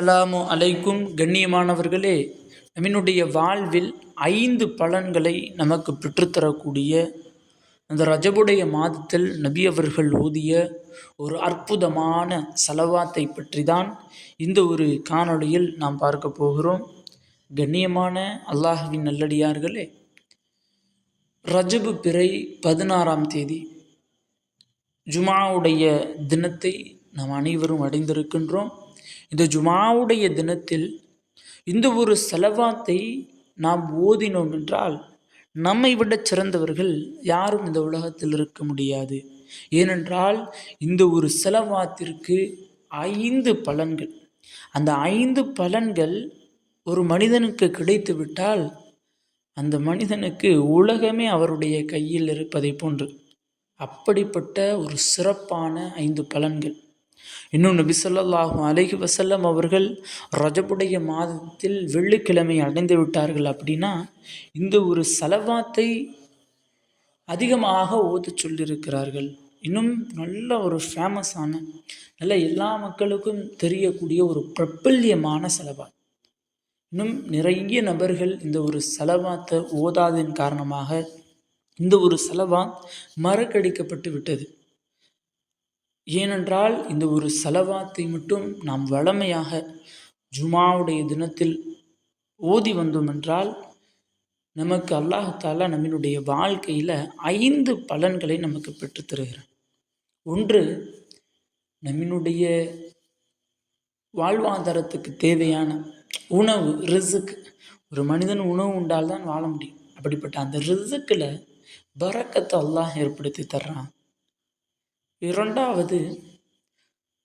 Alarm அலைக்கும். கண்ணியமானவர்களே நம்மினுடைய வாழ்வில் ஐந்து பலன்களை நமக்கு பெற்றுத்தரக்கூடிய அந்த ரஜபுடைய மாதத்தில் நபி அவர்கள் ஓதிய ஒரு அற்புதமான செலவாத்தை பற்றி தான் இந்த ஒரு காணொளியில் நாம் பார்க்க போகிறோம். கண்ணியமான அல்லாஹுவின் நல்லடியார்களே ரஜபு பிறை பதினாறாம் தேதி ஜுமாவுடைய தினத்தை நாம் அனைவரும் அடைந்திருக்கின்றோம். இந்த ஜுமாவுடைய தினத்தில் இந்த ஒரு செலவாத்தை நாம் ஓதினோம் என்றால் நம்மை விட சிறந்தவர்கள் யாரும் இந்த உலகத்தில் இருக்க முடியாது. ஏனென்றால் இந்த ஒரு செலவாத்திற்கு ஐந்து பலன்கள். அந்த ஐந்து பலன்கள் ஒரு மனிதனுக்கு கிடைத்து விட்டால் அந்த மனிதனுக்கு உலகமே அவருடைய கையில் இருப்பதை போன்று அப்படிப்பட்ட ஒரு சிறப்பான ஐந்து பலன்கள். இன்னும் நபி சொல்லாஹும் அலஹி வசல்லம் அவர்கள் ரஜபுடைய மாதத்தில் வெள்ளிக்கிழமை அடைந்து விட்டார்கள் அப்படின்னா இந்த ஒரு செலவாத்தை அதிகமாக ஓதச் சொல்லியிருக்கிறார்கள். இன்னும் நல்ல ஒரு ஃபேமஸான நல்ல எல்லா மக்களுக்கும் தெரியக்கூடிய ஒரு பிரபல்யமான செலவாத். இன்னும் நிறைய நபர்கள் இந்த ஒரு செலவாத்தை ஓதாதன் காரணமாக இந்த ஒரு செலவாத் மறக்கடிக்கப்பட்டு விட்டது. ஏனென்றால் இந்த ஒரு செலவாத்தை மட்டும் நாம் வளமையாக ஜுமாவுடைய தினத்தில் ஓதி வந்தோம் என்றால் நமக்கு அல்லாஹாலா நம்மளுடைய வாழ்க்கையில் ஐந்து பலன்களை நமக்கு பெற்றுத்தருகிறான் ஒன்று நம்மினுடைய வாழ்வாதாரத்துக்கு தேவையான உணவு ரிசுக்கு ஒரு மனிதன் உணவு உண்டால் தான் வாழ முடியும். அப்படிப்பட்ட அந்த ரிசுக்கில் பறக்கத்தை அல்லாஹ் ஏற்படுத்தி தர்றான். இரண்டாவது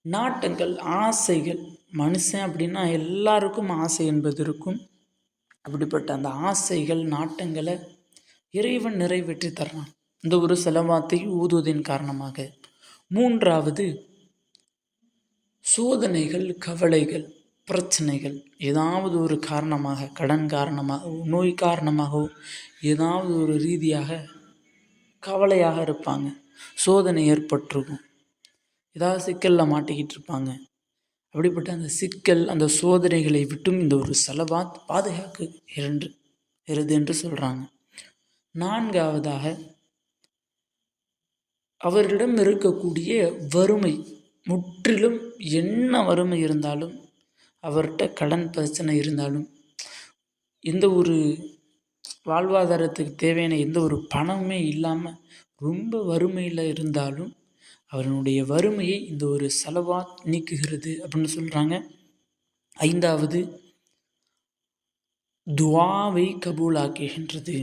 நாட்டங்கள் ஆசைகள். மனுஷன் அப்படின்னா எல்லாருக்கும் ஆசை என்பது இருக்கும். அப்படிப்பட்ட அந்த ஆசைகள் நாட்டங்களை இறைவன் நிறைவேற்றி தர்றான் இந்த ஒரு செலவாத்தை ஊதுவதின் காரணமாக. மூன்றாவது சோதனைகள் கவலைகள் பிரச்சனைகள். ஏதாவது ஒரு காரணமாக கடன் காரணமாகவோ நோய் காரணமாகவோ ஏதாவது ஒரு ரீதியாக கவலையாக இருப்பாங்க. சோதனை ஏற்பட்டிருக்கும். ஏதாவது சிக்கலில் மாட்டிக்கிட்டு இருப்பாங்க அப்படிப்பட்ட அந்த சிக்கல் அந்த சோதனைகளை விட்டும் இந்த ஒரு செலவாத் பாதுகாக்கு இரண்டு இருது என்று சொல்கிறாங்க நான்காவதாக அவர்களிடம் இருக்கக்கூடிய வறுமை முற்றிலும் என்ன வறுமை இருந்தாலும் அவர்கிட்ட கடன் பிரச்சனை இருந்தாலும் எந்த ஒரு வாழ்வாதாரத்துக்கு தேவையான எந்த ஒரு பணமுமே இல்லாமல் ரொம்ப வறுமையில் இருந்தாலும் அவனுடைய வறுமையை இந்த ஒரு செலவா நீக்குகிறது அப்படின்னு சொல்கிறாங்க ஐந்தாவது துவாவை கபூலாக்குகின்றது.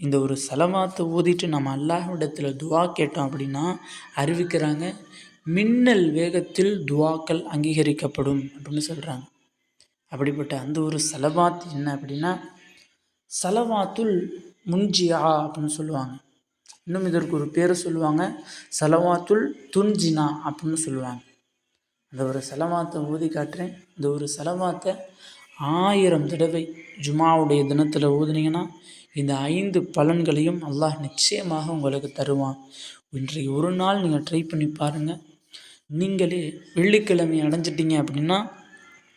இந்த ஒரு செலவாத்தை ஓதிட்டு நம்ம அல்லாஹ்விடத்தில் துவா கேட்டோம் அப்படின்னா அறிவிக்கிறாங்க மின்னல் வேகத்தில் துவாக்கள் அங்கீகரிக்கப்படும் அப்படின்னு சொல்கிறாங்க அப்படிப்பட்ட அந்த ஒரு செலவாத் என்ன அப்படின்னா செலவாத்துல் முன்ஜியா அப்படின்னு சொல்லுவாங்க. இன்னும் இதற்கு ஒரு பேர் சொல்லுவாங்க. செலவாத்துல் துன்ஜினா அப்படின்னு சொல்லுவாங்க. அந்த ஒரு செலவாத்தை ஊதி காட்டுறேன். இந்த ஒரு செலவாத்தை ஆயிரம் தடவை ஜுமாவுடைய தினத்தில் ஊதுனீங்கன்னா இந்த ஐந்து பலன்களையும் அல்லாஹ் நிச்சயமாக உங்களுக்கு தருவான். இன்றைக்கு ஒரு நாள் நீங்கள் ட்ரை பண்ணி பாருங்கள் நீங்களே வெள்ளிக்கிழமை அடைஞ்சிட்டிங்க அப்படின்னா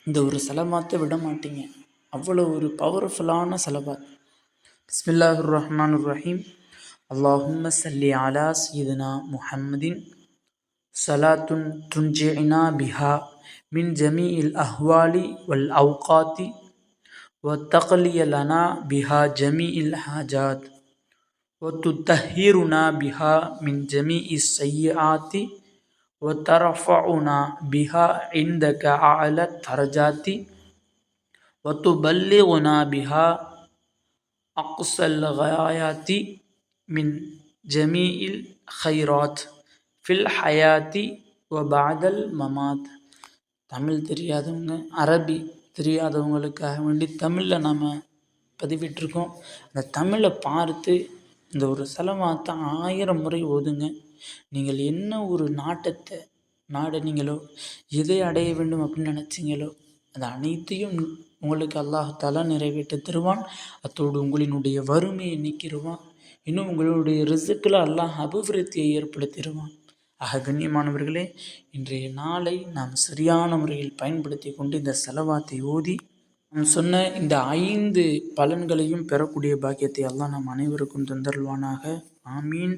இந்த ஒரு செலவாத்தை விட மாட்டீங்க. அவ்வளோ ஒரு பவர்ஃபுல்லான செலவாத் பிஸ்மில்லாஹுர் ரஹ்மான் ரஹீம் اللهم صل على سيدنا محمد صلاة تنجعنا بها من جميع الأهوال والأوقات وتقلي لنا بها جميع الحاجات وتطهرنا بها من جميع السيئات وترفعنا بها عندك أعلى الدرجات وتبلغنا بها أقصى الغايات மின் ஜமீஇல் ஹைராத் ஃபில் ஹயாத்தி வ பாதல் மமாத் தமிழ் தெரியாதவங்க அரபி தெரியாதவங்களுக்காக வேண்டி தமிழில் நாம் பதிவிட்டிருக்கோம் அந்த தமிழை பார்த்து இந்த ஒரு செலவாத்தை ஆயிரம் முறை ஓதுங்க நீங்கள் என்ன ஒரு நாட்டத்தை நாடுனீங்களோ எதை அடைய வேண்டும் அப்படின்னு நினச்சிங்களோ அது அனைத்தையும் உங்களுக்கு அல்லாஹால நிறைவேற்றி தருவான். அத்தோடு உங்களினுடைய வறுமையை நீக்கிடுவான். இன்னும் உங்களுடைய ரிசுக்கில் அல்லாஹ் அபிவிருத்தியை ஏற்படுத்திடுவான். ஆக கண்ணியமானவர்களே இன்றைய நாளை நாம் சரியான முறையில் பயன்படுத்தி கொண்டு இந்த செலவாத்தை ஓதி நாம் சொன்ன இந்த ஐந்து பலன்களையும் பெறக்கூடிய பாக்கியத்தை எல்லாம் நாம் அனைவருக்கும் தந்தருள்வானாக. ஆமீன்.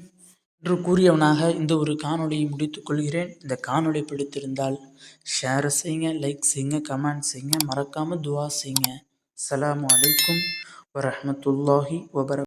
என்று கூறியவனாக இந்த ஒரு காணொலியை முடித்துக் கொள்கிறேன். இந்த காணொலி பிடித்திருந்தால் ஷேர் செய்யுங்க லைக் செய்யுங்க கமெண்ட் செய்யுங்க. மறக்காமல் துவா செய்யுங்க. அலாம் அலைக்கும் வரமத்துல்லாஹி வபர